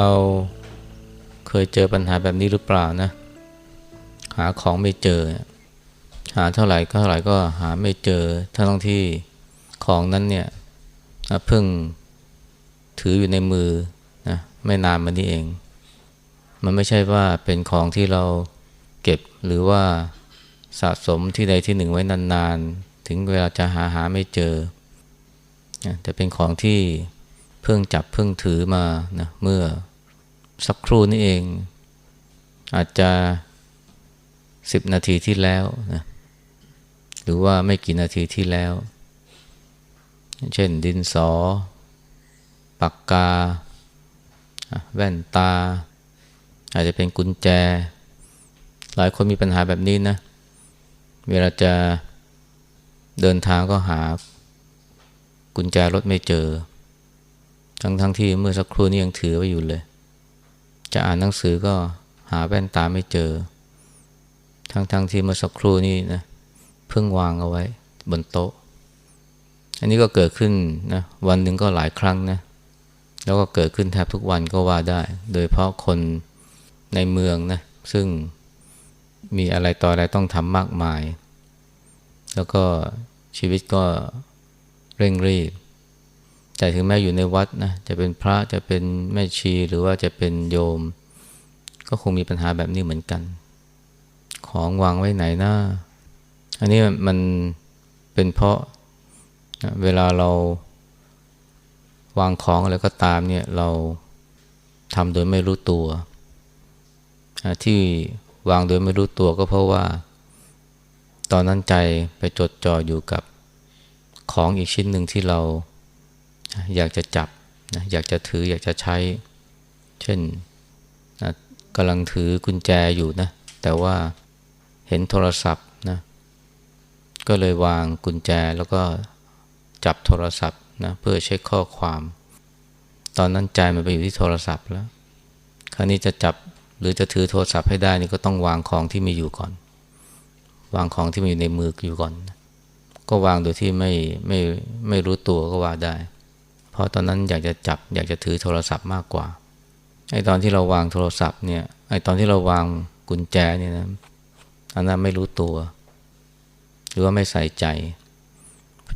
เราเคยเจอปัญหาแบบนี้หรือเปล่านะ หาของไม่เจอ หาเท่าไหร่ก็เท่าไหร่ก็หาไม่เจอทั้งที่ของนั้นเนี่ยเพิ่งถืออยู่ในมือนะไม่นานมานี้เอง มันไม่ใช่ว่าเป็นของที่เราเก็บหรือว่าสะสมที่ใดที่หนึ่งไว้นานๆ ถึงเวลาจะหาหาไม่เจอนะแต่เป็นของที่เพิ่งจับเพิ่งถือมานะเมื่อ สักครู่นี้เอง อาจจะสิบนาทีที่แล้วนะหรือว่าไม่กี่นาทีที่แล้ว เช่นดินสอ ปากกา แว่นตา อาจจะเป็นกุญแจ หลายคนมีปัญหาแบบนี้นะ เวลาจะเดินทางก็หากุญแจรถไม่เจอ ทั้งทั้งที่เมื่อสักครู่นี้ยังถือไว้อยู่เลย จะอ่านหนังสือก็หาแว่นตาไม่เจอ ทั้งทั้งที่เมื่อสักครู่นี้นะเพิ่งวางเอาไว้บนโต๊ะ อันนี้ก็เกิดขึ้นนะวันหนึ่งก็หลายครั้งนะ แล้วก็เกิดขึ้นแทบทุกวันก็ว่าได้ โดยเพราะคนในเมืองนะซึ่งมีอะไรต่ออะไรต้องทำมากมาย แล้วก็ชีวิตก็เร่งรีบ แต่ถึงแม้อยู่ในวัดนะจะเป็นพระจะเป็นแม่ชีหรือว่าจะเป็นโยม ก็คงมีปัญหาแบบนี้เหมือนกัน ของวางไว้ไหนนะอันนี้มันเป็นเพราะเวลาเราวางของอะไรก็ตามเนี่ยเราทำโดยไม่รู้ตัว ที่วางโดยไม่รู้ตัวก็เพราะว่า ตอนนั้นใจไปจดจ่ออยู่กับของอีกชิ้นหนึ่งที่เรา อยากจะจับนะอยากจะถืออยากจะใช้ เช่นนะกำลังถือกุญแจอยู่นะ แต่ว่าเห็นโทรศัพท์นะก็เลยวางกุญแจแล้วก็จับโทรศัพท์นะเพื่อเช็คข้อความ ตอนนั้นใจมันไปอยู่ที่โทรศัพท์แล้ว คราวนี้จะจับหรือจะถือโทรศัพท์ให้ได้นี่ก็ต้องวางของที่มีอยู่ก่อน วางของที่มีอยู่ในมืออยู่ก่อน ก็วางโดยที่ไม่ไม่ไม่รู้ตัวก็ว่าได้ ราะตอนนั้นอยากจะจับอยากจะถือโทรศัพท์มากกว่าไอ้ตอนที่เราวางโทรศัพท์เนี่ยไอ้ตอนที่เราวางกุญแจเนี่ยนะอันนั้นไม่รู้ตัว หรือว่าไม่ใส่ใจ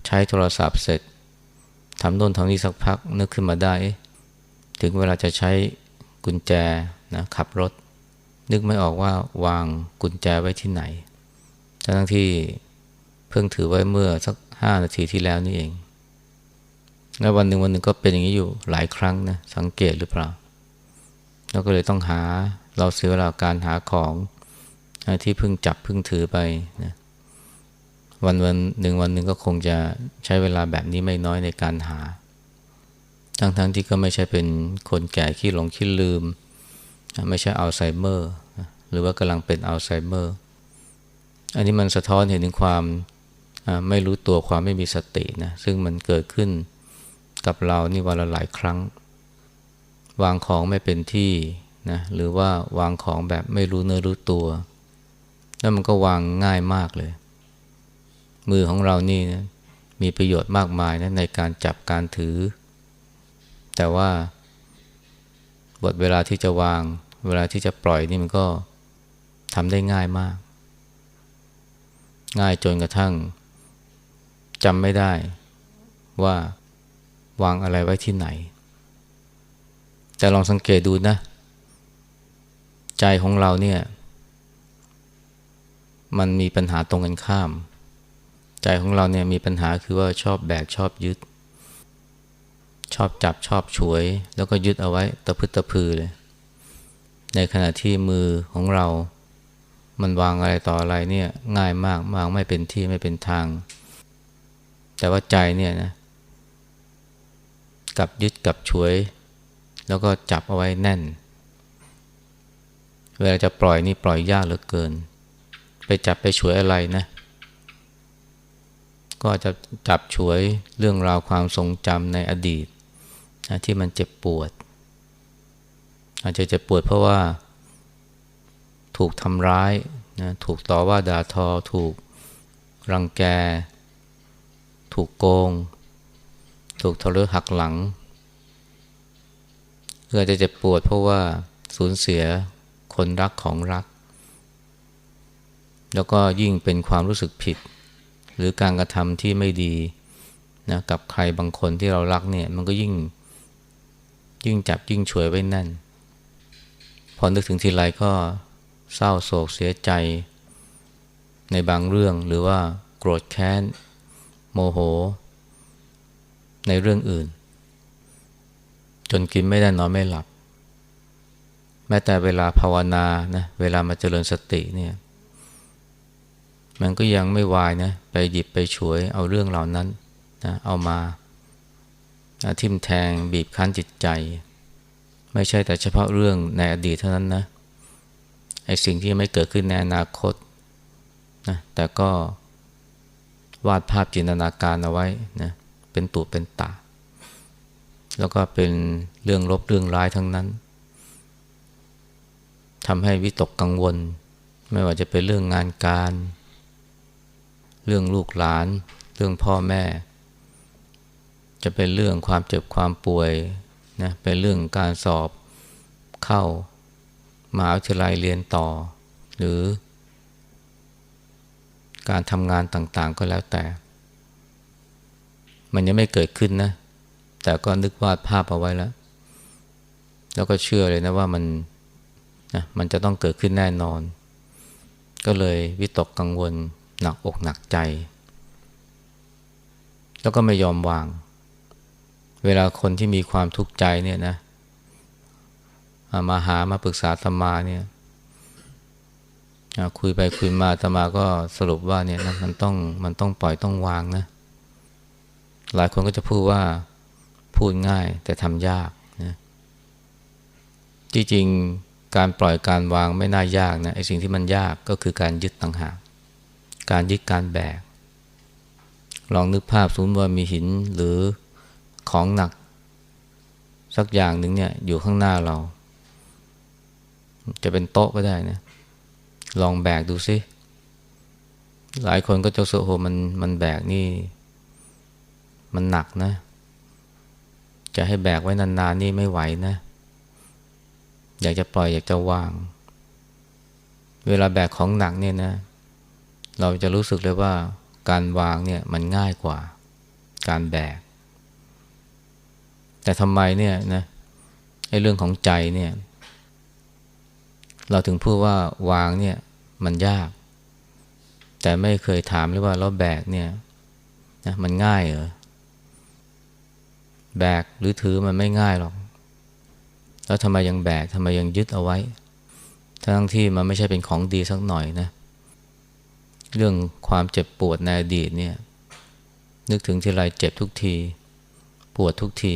ใช้โทรศัพท์เสร็จทำโน่นทำนี่สักพักนึกขึ้นมาได้ ถึงเวลาจะใช้กุญแจนะขับรถ นึกไม่ออกว่าวางกุญแจไว้ที่ไหนทั้งที่เพิ่งถือไว้เมื่อสักห้านาทีที่แล้วนี่เอง แล้ววันหนึ่งวันหนึ่งก็เป็นอย่างนี้อยู่หลายครั้งนะสังเกตหรือเปล่า แล้วก็เลยต้องหาเราเสียเวลาการหาของที่เพิ่งจับเพิ่งถือไปนะวันวันหนึ่งวันหนึ่งก็คงจะใช้เวลาแบบนี้ไม่น้อยในการหา ทั้งๆทที่ก็ไม่ใช่เป็นคนแก่ขี้หลงขี้ลืม ไม่ใช่อัลไซเมอร์ หรือว่ากำลังเป็นอัลไซเมอร์ อันนี้มันสะท้อนเห็นถึงความไม่รู้ตัวความไม่มีสตินะซึ่งมันเกิดขึ้น กับเรานี่วันละหลายครั้ง วางของไม่เป็นที่นะหรือว่าวางของแบบไม่รู้เนื้อรู้ตัว แล้วมันก็วางง่ายมากเลย มือของเรานี่นะมีประโยชน์มากมายนะในการจับการถือ แต่ว่าบทเวลาที่จะวาง เวลาที่จะปล่อยนี่มันก็ทำได้ง่ายมาก ง่ายจนกระทั่งจำไม่ได้ว่า วางอะไรไว้ที่ไหน แต่ลองสังเกตดูนะ ใจของเราเนี่ย มันมีปัญหาตรงกันข้าม ใจของเราเนี่ยมีปัญหาคือว่าชอบแบกชอบยึด ชอบจับชอบฉวย แล้วก็ยึดเอาไว้ตะพึดตะพือเลย ในขณะที่มือของเรา มันวางอะไรต่ออะไรเนี่ยง่ายมากวางไม่เป็นที่ไม่เป็นทาง แต่ว่าใจเนี่ยนะ กับยึดกับฉวย แล้วก็จับเอาไว้แน่น เวลาจะปล่อยนี่ปล่อยยากเหลือเกิน ไปจับไปฉวยอะไรนะ ก็จะจับฉวยเรื่องราวความทรงจำในอดีตนะที่มันเจ็บปวด อาจจะเจ็บปวดเพราะว่า ถูกทำร้ายนะถูกต่อว่าด่าทอ ถูกรังแก ถูกโกง ถูกทะเลาะหักหลังหรืออจจะเจ็บปวดเพราะว่าสูญเสียคนรักของรัก แล้วก็ยิ่งเป็นความรู้สึกผิด หรือการกระทำที่ไม่ดีนะกับใครบางคนที่เรารักเนี่ยมันก็ยิ่งยิ่งจับยิ่งช่วยไว้แน่น พอนึกถึงทีไรก็เศร้าโศกเสียใจ ในบางเรื่องหรือว่าโกรธแค้น โมโห ในเรื่องอื่น จนกินไม่ได้นอนไม่หลับ แม้แต่เวลาภาวนานะเวลามาเจริญสติเนี่ย มันก็ยังไม่วายนะไปหยิบไปฉวยเอาเรื่องเหล่านั้นนะเอามาทิมแทงบีบคั้นจิตใจ ไม่ใช่แต่เฉพาะเรื่องในอดีตเท่านั้นนะไอ้สิ่งที่ไม่เกิดขึ้นในอนาคตนะแต่ก็วาดภาพจินตนาการเอาไว้นะ เป็นตูเป็นตา แล้วก็เป็นเรื่องลบเรื่องร้ายทั้งนั้นทำให้วิตกกังวล ไม่ว่าจะเป็นเรื่องงานการ เรื่องลูกหลาน เรื่องพ่อแม่ จะเป็นเรื่องความเจ็บความป่วยนะเป็นเรื่องการสอบเข้ามหาวิทยาลัยเรียนต่อ หรือ การทำงานต่างๆก็แล้วแต่ มันยังไม่เกิดขึ้นนะ แต่ก็นึกวาดภาพเอาไว้แล้ว แล้วก็เชื่อเลยนะว่ามันนะมันจะต้องเกิดขึ้นแน่นอน ก็เลยวิตกกังวลหนักอกหนักใจ แล้วก็ไม่ยอมวาง เวลาคนที่มีความทุกข์ใจเนี่ยนะ มาหามาปรึกษาธรรมาเนี่ยคุยไปคุยมาธรรมาก็สรุปว่าเนี่ยนะมันต้องมันต้องปล่อยต้องวางนะ หลายคนก็จะพูดว่าพูดง่ายแต่ทำยากนะจริงๆการปล่อยการวางไม่น่ายากนะไอ้สิ่งที่มันยากก็คือการยึดต่างหาก การยึดการแบก ลองนึกภาพสมมติว่ามีหินหรือของหนัก สักอย่างหนึ่งเนี่ยอยู่ข้างหน้าเรา จะเป็นโต๊ะก็ได้นะลองแบกดูซิหลายคนก็จะโซโหมันมันแบกนี่ มันหนักนะ จะให้แบกไว้นานๆนี่ไม่ไหวนะ อยากจะปล่อยอยากจะวาง เวลาแบกของหนักเนี่ยนะ เราจะรู้สึกเลยว่าการวางเนี่ยมันง่ายกว่า การแบก แต่ทำไมเนี่ยนะไอ้เรื่องของใจเนี่ย เราถึงพูดว่าวางเนี่ยมันยาก แต่ไม่เคยถามเลยว่าเราแบกเนี่ยนะมันง่ายเหรอ แบกหรือถือมันไม่ง่ายหรอก แล้วทำไมยังแบกทำไมยังยึดเอาไว้ ทั้งที่มันไม่ใช่เป็นของดีสักหน่อยนะ เรื่องความเจ็บปวดในอดีตเนี่ย นึกถึงทีไรเจ็บทุกที ปวดทุกที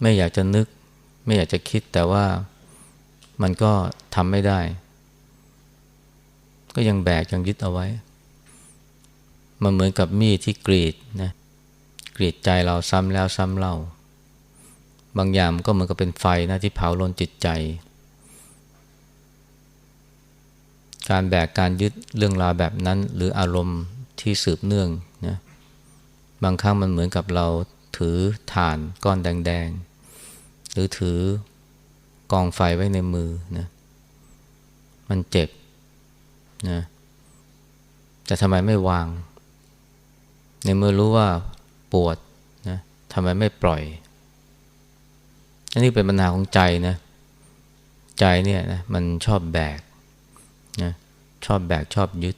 ไม่อยากจะนึก ไม่อยากจะคิดแต่ว่ามันก็ทำไม่ได้ ก็ยังแบกยังยึดเอาไว้ มันเหมือนกับมีดที่กรีดนะ กรีดใจเราซ้ำแล้วซ้ำเล่า บางอย่างก็เหมือนกับเป็นไฟนะที่เผาลนจิตใจ การแบกการยึดเรื่องราวแบบนั้น หรืออารมณ์ที่สืบเนื่องนะบางครั้งมันเหมือนกับเราถือฐานก้อนแดง ๆ หรือถือกองไฟไว้ในมือนะมันเจ็บนะแต่ทำไมไม่วาง ในเมื่อรู้ว่า ปวดนะทำไมไม่ปล่อย อันนี้เป็นปัญหาของใจนะ ใจเนี่ยนะมันชอบแบกนะชอบแบกชอบยึด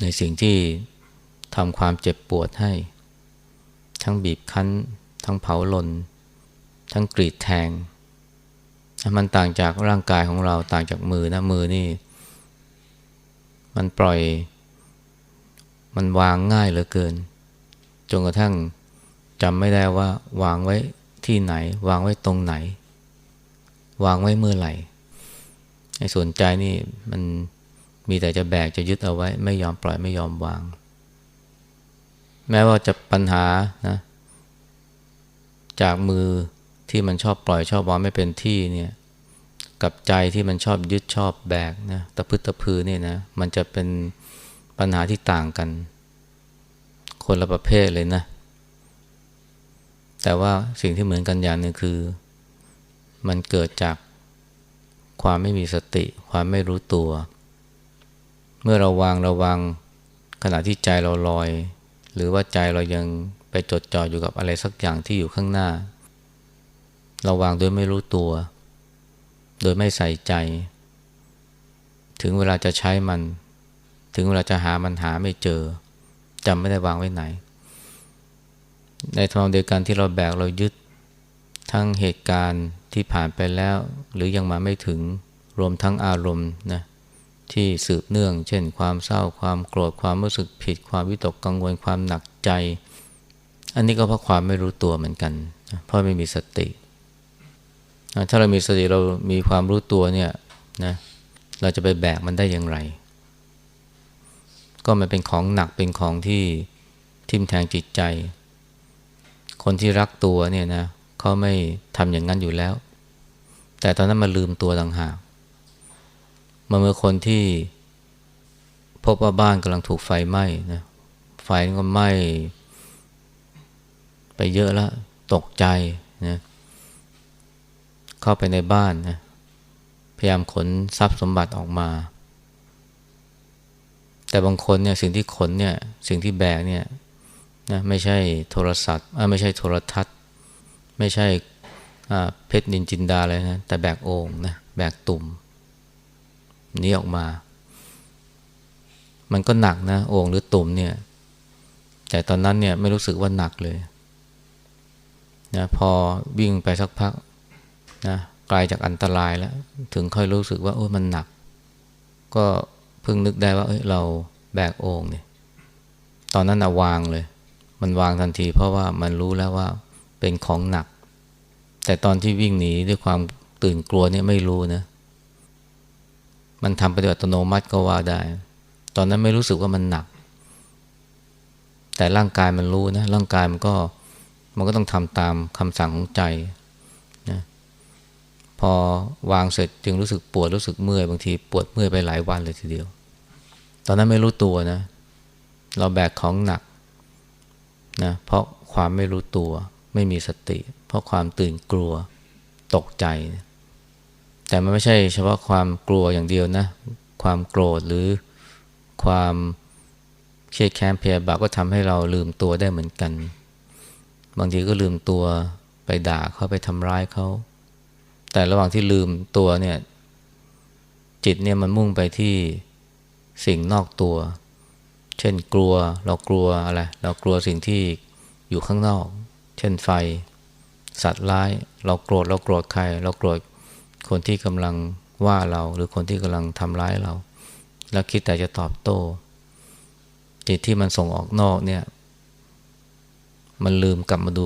ในสิ่งที่ทำความเจ็บปวดให้ ทั้งบีบคั้น ทั้งเผาลน ทั้งกรีดแทง มันต่างจากร่างกายของเราต่างจากมือนะมือนี่ มันปล่อย มันวางง่ายเหลือเกิน จนกระทั่งจำไม่ได้ว่าวางไว้ที่ไหน วางไว้ตรงไหน วางไว้เมื่อไหร่ไอ้ส่วนใจนี่มันมีแต่จะแบกจะยึดเอาไว้ ไม่ยอมปล่อยไม่ยอมวาง แม้ว่าจะปัญหานะจากมือที่มันชอบปล่อยชอบวางไม่เป็นที่เนี่ยกับใจที่มันชอบยึดชอบแบกนะตะพึดตะพือเนี่ยนะมันจะเป็นปัญหาที่ต่างกัน คนละประเภทเลยนะ แต่ว่าสิ่งที่เหมือนกันอย่างหนึ่งคือ มันเกิดจากความไม่มีสติ ความไม่รู้ตัว เมื่อเราวางระวังขณะที่ใจเราลอย หรือว่าใจเรายังไปจดจ่ออยู่กับอะไรสักอย่างที่อยู่ข้างหน้า เราวางโดยไม่รู้ตัว โดยไม่ใส่ใจ ถึงเวลาจะใช้มัน ถึงเวลาจะหามันหาไม่เจอ จำไม่ได้วางไว้ไหน ในทางเดียวกันที่เราแบกเรายึดทั้งเหตุการณ์ที่ผ่านไปแล้ว หรือยังมาไม่ถึงรวมทั้งอารมณ์นะที่สืบเนื่อง เช่น ความเศร้าความโกรธความรู้สึกผิด ความวิตกกังวลความหนักใจ อันนี้ก็เพราะความไม่รู้ตัวเหมือนกัน เพราะไม่มีสติ ถ้าเรามีสติเรามีความรู้ตัวเนี่ยนะเราจะไปแบกมันได้อย่างไร ก็มันเป็นของหนักเป็นของที่ทิ่มแทงจิตใจ คนที่รักตัวเนี่ยนะเขาไม่ทำอย่างนั้นอยู่แล้ว แต่ตอนนั้นมาลืมตัวต่างหากมาเมื่อคนที่พบว่าบ้านกำลังถูกไฟไหม้นะไฟก็ไหม้ไปเยอะแล้วตกใจนะเข้าไปในบ้านนะพยายามขนทรัพย์สมบัติออกมา แต่บางคนเนี่ยสิ่งที่ขนเนี่ยสิ่งที่แบกเนี่ยนะไม่ใช่โทรศัพท์ไม่ใช่โทรทัศน์ ไม่ใช่เพชรนินจินดาเลยนะแต่แบกโอ่งนะแบกตุ่มนี้ออกมา มันก็หนักนะโอ่งหรือตุ่มเนี่ย แต่ตอนนั้นเนี่ยไม่รู้สึกว่าหนักเลยนะพอวิ่งไปสักพักนะไกลาจากอันตรายแล้ว ถึงค่อยรู้สึกว่าโอ้มันหนัก ก็ เพิ่งนึกได้ว่าเเราแบกโอ่งเนี่ยตอนนั้นอะวางเลย มันวางทันที เพราะว่ามันรู้แล้วว่าเป็นของหนัก แต่ตอนที่วิ่งหนีด้วยความตื่นกลัวเนี่ยไม่รู้นะ มันทำไปโดยอัตโนมัติก็ว่าได้ ตอนนั้นไม่รู้สึกว่ามันหนัก แต่ร่างกายมันรู้นะร่างกายมันก็มันก็ต้องทำตามคำสั่งของใจ พอวางเสร็จจึงรู้สึกปวดรู้สึกเมื่อยบางทีปวดเมื่อยไปหลายวันเลยทีเดียว ตอนนั้นไม่รู้ตัวนะ เราแบกของหนักนะเพราะความไม่รู้ตัว ไม่มีสติ เพราะความตื่นกลัวตกใจ แต่มันไม่ใช่เฉพาะความกลัวอย่างเดียวนะ ความโกรธหรือความเครียดแค้นเพียบาก็ทำให้เราลืมตัวได้เหมือนกัน บางทีก็ลืมตัวไปด่าเขาไปทำร้ายเขา แต่ระหว่างที่ลืมตัวเนี่ยจิตเนี่ยมันมุ่งไปที่สิ่งนอกตัว เช่นกลัวเรากลัวอะไร เรากลัวสิ่งที่อยู่ข้างนอก เช่นไฟ สัตว์ร้าย เราโกรธเราโกรธใคร เราโกรธคนที่กำลังว่าเรา หรือคนที่กำลังทำร้ายเรา แล้วคิดแต่จะตอบโต้ จิตที่มันส่งออกนอกเนี่ย มันลืมกลับมาดู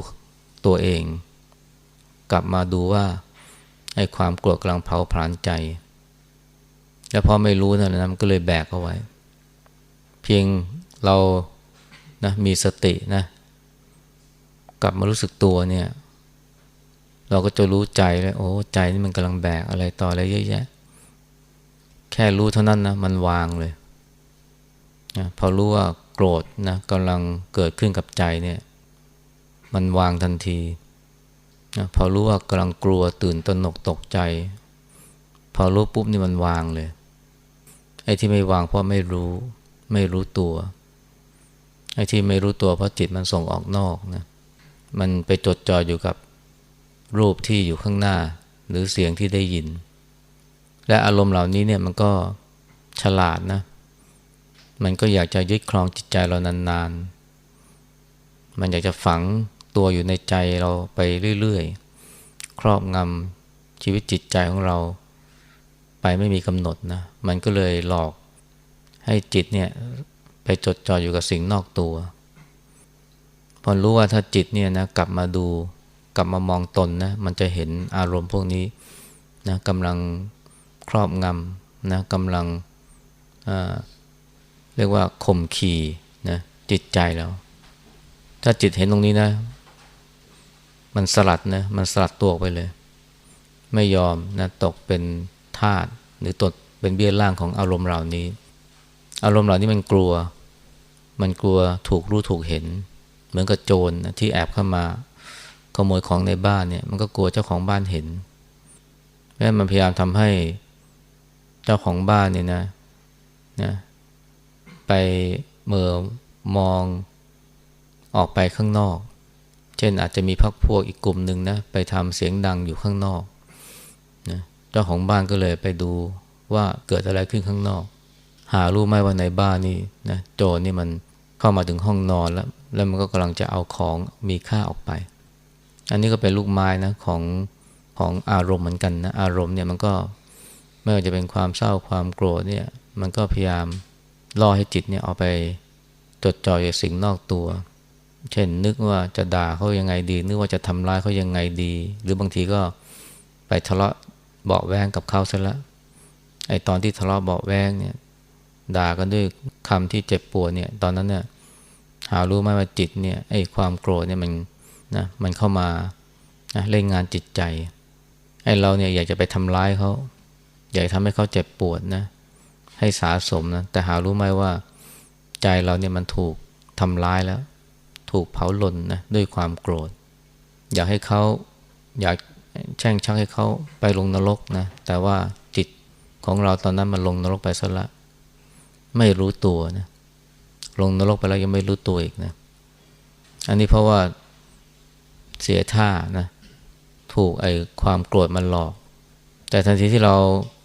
ตัวเอง กลับมาดูว่า ไอ้ความกลัวกำลังเผาผลาญใจ แล้วพอไม่รู้นั่นนะมันก็เลยแบกเอาไว้ เพียงเรานะมีสตินะกลับมารู้สึกตัวเนี่ย เราก็จะรู้ใจเลยโอ้ใจนี่มันกำลังแบกอะไรต่ออะไรเยอะแยะ แค่รู้เท่านั้นนะมันวางเลยนะพอรู้ว่าโกรธนะกำลังเกิดขึ้นกับใจเนี่ย มันวางทันที นะพอรู้ว่ากำลังกลัวตื่นตระหนกตกใจ พอรู้ปุ๊บนี่มันวางเลย ไอ้ที่ไม่วางเพราะไม่รู้ไม่รู้ตัว ไอ้ที่ไม่รู้ตัวเพราะจิตมันส่งออกนอกนะมันไปจดจ่ออยู่กับรูปที่อยู่ข้างหน้า หรือเสียงที่ได้ยิน และอารมณ์เหล่านี้เนี่ยมันก็ฉลาดนะ มันก็อยากจะยึดครองจิตใจเรานานๆ มันอยากจะฝัง ตัวอยู่ในใจเราไปเรื่อยๆ ครอบงำชีวิตจิตใจของเราไปไม่มีกำหนดนะ มันก็เลยหลอกให้จิตเนี่ยไปจดจ่ออยู่กับสิ่งนอกตัว พอรู้ว่าถ้าจิตเนี่ยนะกลับมาดูกลับมามองตนนะมันจะเห็นอารมณ์พวกนี้นะกำลังครอบงำนะกำลังเรียกว่าข่มขี่นะจิตใจแล้ว ถ้าจิตเห็นตรงนี้นะ มันสลัดนะมันสลัดตัวไปเลย ไม่ยอมนะตกเป็นทาสหรือตกเป็นเบี้ยล่างของอารมณ์เหล่านี้ อารมณ์เหล่านี้มันกลัว มันกลัวถูกรู้ถูกเห็น เหมือนกับโจรนะที่แอบเข้ามาขโมยของในบ้านเนี่ย มันก็กลัวเจ้าของบ้านเห็นแม้มันพยายามทำให้เจ้าของบ้านเนี่ยนะนะไปเมื่อมองออกไปข้างนอก เช่นอาจจะมีพักพวกอีกกลุ่มหนึ่งนะไปทำเสียงดังอยู่ข้างนอกนะเจ้าของบ้านก็เลยไปดูว่าเกิดอะไรขึ้นข้างนอก หารู้ไหมว่าในบ้านนี่นะโจรนี่มันเข้ามาถึงห้องนอนแล้ว แล้วมันก็กำลังจะเอาของมีค่าออกไป อันนี้ก็เป็นลูกไม้นะของของอารมณ์เหมือนกันนะอารมณ์เนี่ยมันก็ไม่ว่าจะเป็นความเศร้าความโกรธเนี่ยมันก็พยายามล่อให้จิตเนี่ยเอาไปจดจ่ออยู่สิ่งนอกตัว เช่นนึกว่าจะด่าเขายังไงดี นึกว่าจะทำร้ายเขายังไงดี หรือบางทีก็ไปทะเลาะเบาแวงกับเขาซะแล้วไอ้ตอนที่ทะเลาะเบาแวงเนี่ย ด่ากันด้วยคำที่เจ็บปวดเนี่ย ตอนนั้นเนี่ยหารู้ไหมว่าจิตเนี่ยไอ้ความโกรธเนี่ยมันนะมันเข้ามานะเล่นงานจิตใจไอ้เราเนี่ยอยากจะไปทำร้ายเขาอยากทำให้เขาเจ็บปวดนะ ให้สาสมนะแต่หารู้ไหมว่าใจเราเนี่ยมันถูกทำร้ายแล้ว ถูกเผาหล่นนะด้วยความโกรธ อยากให้เขาอยากแช่งชักให้เขาไปลงนรกนะ แต่ว่าจิตของเราตอนนั้นมันลงนรกไปซะละ ไม่รู้ตัวนะลงนรกไปแล้วยังไม่รู้ตัวอีกนะ อันนี้เพราะว่าเสียท่านะ ถูกไอ้ความโกรธมันหลอก แต่ทันทีที่เรา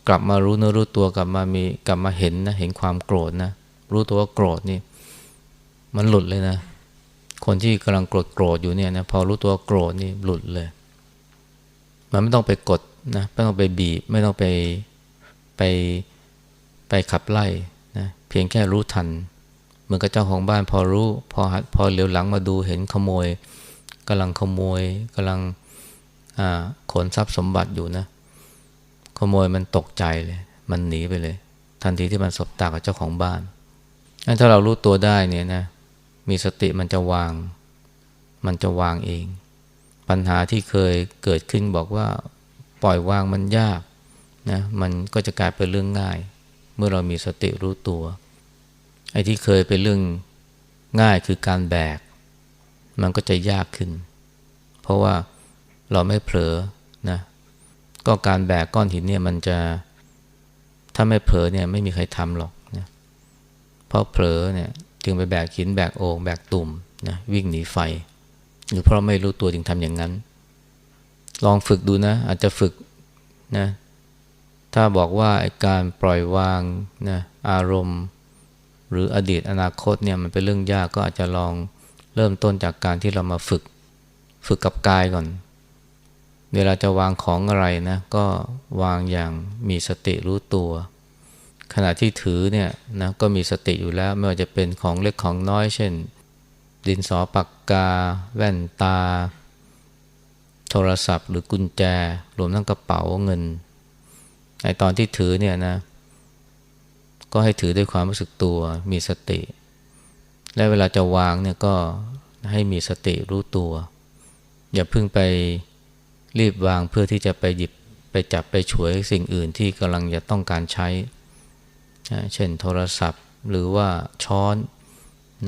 กลับมารู้เนื้อรู้ตัวกลับมามีกลับมาเห็นนะเห็นความโกรธนะ รู้ตัวว่าโกรธนี่ มันหลุดเลยนะ คนที่กำลังโกรธโกรธอยู่เนี่ยนะพอรู้ตัวโกรธนี่หลุดเลย มันไม่ต้องไปกดนะไม่ต้องไปบีบ ไม่ต้องไปไปไปขับไล่นะเพียงแค่รู้ทัน เหมือนกับเจ้าของบ้านพอรู้พอพอเหลียวหลังมาดูเห็นขโมยกำลังขโมยกำลังขนทรัพย์สมบัติอยู่นะขโมยมันตกใจเลย มันหนีไปเลย ทันทีที่มันสบตากับเจ้าของบ้านงั้นถ้าเรารู้ตัวได้เนี่ยนะ มีสติมันจะวาง มันจะวางเอง ปัญหาที่เคยเกิดขึ้นบอกว่าปล่อยวางมันยากนะมันก็จะกลายเป็นเรื่องง่าย เมื่อเรามีสติรู้ตัวไอ้ที่เคยเป็นเรื่องง่ายคือการแบก มันก็จะยากขึ้น เพราะว่าเราไม่เผลอนะก็การแบกก้อนหินเนี่ยมันจะถ้าไม่เผลอเนี่ยไม่มีใครทำหรอกนะเพราะเผลอเนี่ย จึงไปแบกหินแบกโอ่งแบกตุ่มนะวิ่งหนีไฟ หรือเพราะไม่รู้ตัวจึงทำอย่างนั้น ลองฝึกดูนะ อาจจะฝึกนะถ้าบอกว่าการปล่อยวางนะอารมณ์ หรืออดีตอนาคตเนี่ยมันเป็นเรื่องยากก็อาจจะลองเริ่มต้นจากการที่เรามาฝึก ฝึกกับกายก่อน เวลาจะวางของอะไรนะ ก็วางอย่างมีสติรู้ตัว ขณะที่ถือเนี่ยนะก็มีสติอยู่แล้วไม่ว่าจะเป็นของเล็กของน้อย เช่น ดินสอปากกา แว่นตา โทรศัพท์ หรือกุญแจ รวมทั้งกระเป๋าเงินในตอนที่ถือเนี่ยนะก็ให้ถือด้วยความรู้สึกตัวมีสติ และเวลาจะวางเนี่ยก็ให้มีสติรู้ตัว อย่าเพิ่งไปรีบวางเพื่อที่จะไปหยิบไปจับไปฉวยสิ่งอื่นที่กำลังจะต้องการใช้ เช่นโทรศัพท์หรือว่าช้อน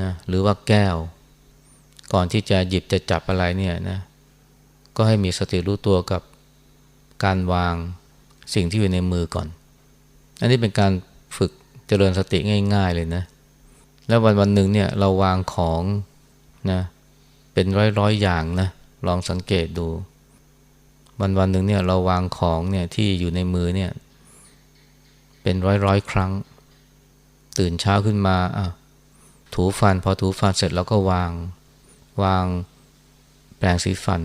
นะหรือว่าแก้ว ก่อนที่จะหยิบจะจับอะไรเนี่ยนะก็ให้มีสติรู้ตัวกับการวางสิ่งที่อยู่ในมือก่อน อันนี้เป็นการฝึกเจริญสติง่าย ๆ เลยนะ แล้ววันวันหนึ่งเนี่ยเราวางของนะเป็นร้อยๆอย่างนะลองสังเกตดู วันวันหนึ่งเนี่ยเราวางของเนี่ยที่อยู่ในมือเนี่ย เป็นร้อยๆครั้ง ตื่นเช้าขึ้นมาอะถูฟัน พอถูฟันเสร็จแล้วก็วาง วางแปรงสีฟัน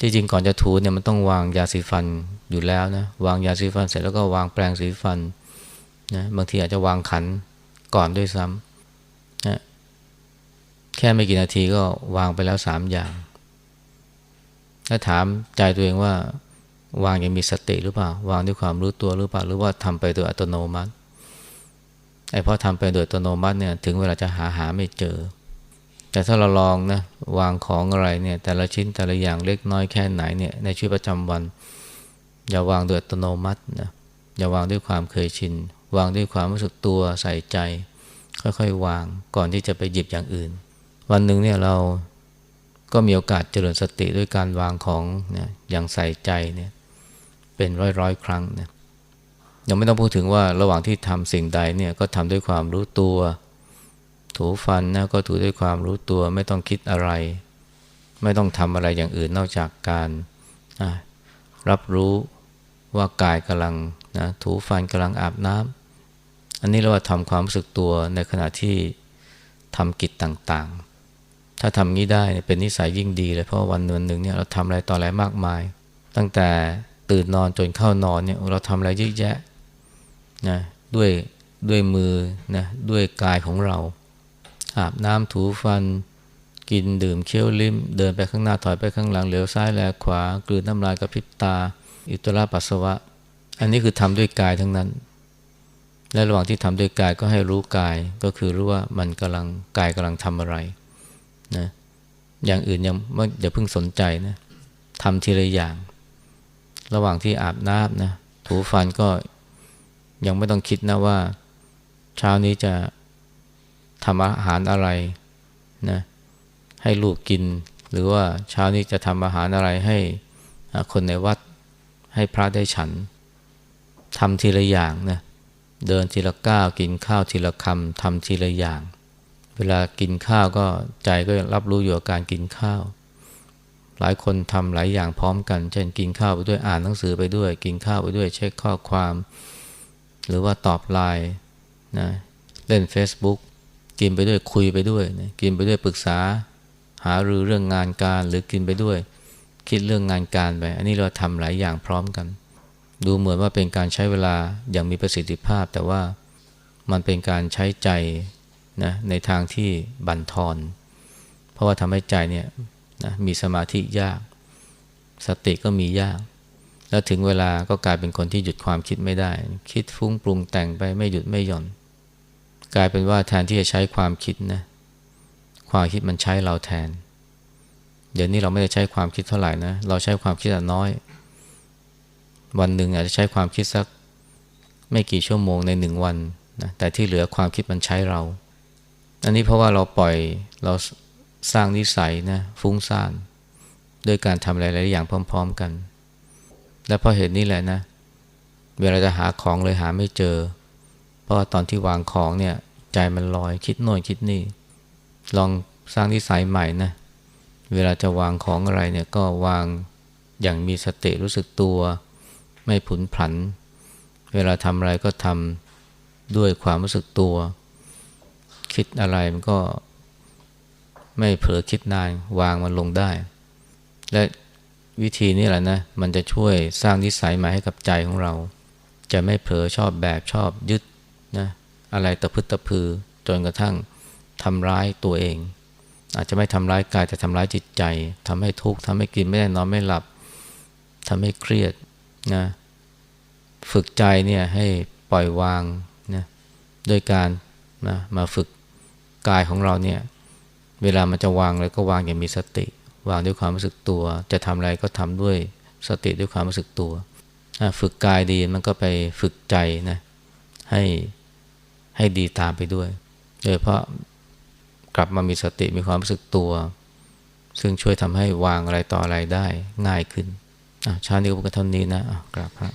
ที่จริงก่อนจะถูเนี่ยมันต้องวางยาสีฟันอยู่แล้วนะวางยาสีฟันเสร็จแล้วก็วางแปรงสีฟันนะบางทีอาจจะวางขันก่อนด้วยซ้ำนะแค่ไม่กี่นาทีก็วางไปแล้วสามอย่าง ถ้าถามใจตัวเองว่า วางยังมีสติหรือเปล่า วางด้วยความรู้ตัวหรือเปล่า หรือว่าทำไปโดยอัตโนมัติไอ้พราะทำไปโดยอัตโนมัติเนี่ยถึงเวลาจะหาหาไม่เจอ แต่ถ้าเราลองนะวางของอะไรเนี่ยแต่ละชิ้นแต่ละอย่างเล็กน้อยแค่ไหนเนี่ยในชีวิตประจำวัน อย่าวางโดยอัตโนมัตินะอย่าวางด้วยความเคยชิน วางด้วยความรู้สึกตัวใส่ใจ ค่อยๆ วางก่อนที่จะไปหยิบอย่างอื่น วันหนึ่งเนี่ยเราก็ก็มีโอกาสเจริญสติด้วยการวางของเนี่ยอย่างใส่ใจเนี่ย เป็นร้อยร้อยๆครั้งเนี่ยยังไม่ต้องพูดถึงว่าระหว่างที่ทำสิ่งใดเนี่ยก็ทำด้วยความรู้ตัว ถูฟันนะก็ถูด้วยความรู้ตัวไม่ต้องคิดอะไร ไม่ต้องทำอะไรอย่างอื่นนอกจากการรับรู้ว่ากายกำลังนะถูฟันกำลังอาบน้ำอันนี้เราว่าทำความรู้สึกตัวในขณะที่ทำกิจต่างๆ ถ้าทำงี้ได้เป็นนิสัยยิ่งดีเลยเพราะวันวันหนึ่งเนี่ยเราทำอะไรต่ออะไรมากมาย ตั้งแต่ ตื่นนอนจนเข้านอนเนี่ยเราทำอะไรเยอะแยะนะด้วยด้วยมือนะด้วยกายของเรา อาบน้ำถูฟัน กินดื่มเคี้ยวลิ้ม เดินไปข้างหน้าถอยไปข้างหลังเหลียวซ้ายแลขวากลืนน้ำลายกระพริบตาอิตุระปัสสาวะ อันนี้คือทำด้วยกายทั้งนั้น และระหว่างที่ทำด้วยกายก็ให้รู้กายก็คือรู้ว่ามันกำลังกายกำลังทำอะไรนะอย่างอื่นยังไม่อย่าเพิ่งสนใจนะทำทีละอย่าง ระหว่างที่อาบน้ำนะถูฟันก็ยังไม่ต้องคิดนะว่า เช้านี้จะทำอาหารอะไรนะให้ลูกกิน หรือว่าเช้านี้จะทำอาหารอะไรให้คนในวัดให้พระได้ฉันทำทีละอย่างนะเดินทีละก้าวกินข้าวทีละคำทำทีละอย่าง เวลากินข้าวก็ใจก็รับรู้อยู่กับการกินข้าว หลายคนทำหลายอย่างพร้อมกัน เช่นกินข้าวไปด้วยอ่านหนังสือไปด้วย กินข้าวไปด้วยเช็คข้อความ หรือว่าตอบไลน์นะเล่น Facebook กินไปด้วยคุยไปด้วยนะกินไปด้วยปรึกษา หารือเรื่องงานการหรือกินไปด้วย คิดเรื่องงานการไป อันนี้เราทำหลายอย่างพร้อมกัน ดูเหมือนว่าเป็นการใช้เวลาอย่างมีประสิทธิภาพ แต่ว่ามันเป็นการใช้ใจนะในทางที่บั่นทอน เพราะว่าทำให้ใจเนี่ย นะมีสมาธิยาก สติก็มียาก แล้วถึงเวลาก็กลายเป็นคนที่หยุดความคิดไม่ได้ คิดฟุ้งปรุงแต่งไปไม่หยุดไม่หย่อน กลายเป็นว่าแทนที่จะใช้ความคิดนะความคิดมันใช้เราแทน เดี๋ยวนี้เราไม่ได้ใช้ความคิดเท่าไหร่นะเราใช้ความคิดน้อย วันหนึ่งอาจจะใช้ความคิดสักไม่กี่ชั่วโมงในหนึ่งวันนะแต่ที่เหลือความคิดมันใช้เรา อันนี้เพราะว่าเราปล่อยเรา สร้างนิสัยนะฟุ้งซ่านด้วยการทำหลายๆอย่างพร้อม ๆกัน และเพราะเหตุนี้แหละนะ เวลาจะหาของเลยหาไม่เจอ เพราะตอนที่วางของเนี่ย ใจมันลอยคิดโน่นคิดนี่ ลองสร้างนิสัยใหม่นะเวลาจะวางของอะไรเนี่ยก็วางอย่างมีสติรู้สึกตัว ไม่ผุนผัน เวลาทำอะไรก็ทำด้วยความรู้สึกตัว คิดอะไรมันก็ ไม่เผลอคิดนานวางมันลงได้ และวิธีนี้แหละนะมันจะช่วยสร้างนิสัยใหม่ให้กับใจของเรา จะไม่เผลอชอบแบบชอบยึดนะอะไรตะพึดตะพือจนกระทั่งทำร้ายตัวเอง อาจจะไม่ทำร้ายกายแต่ทำร้ายจิตใจทำให้ทุกข์ทำให้กินไม่ได้นอนไม่หลับทำให้เครียดนะฝึกใจเนี่ยให้ปล่อยวางนะด้วยการนะมาฝึกกายของเราเนี่ย เวลามันจะวางอะไรก็วางอย่างมีสติ วางด้วยความรู้สึกตัว จะทำอะไรก็ทำด้วยสติด้วยความรู้สึกตัว ฝึกกายดีมันก็ไปฝึกใจนะให้ให้ดีตามไปด้วยโดยเฉพาะกลับมามีสติมีความรู้สึกตัว ซึ่งช่วยทำให้วางอะไรต่ออะไรได้ง่ายขึ้นชาตินี้ก็พูดกันเท่านี้นะกราบพระ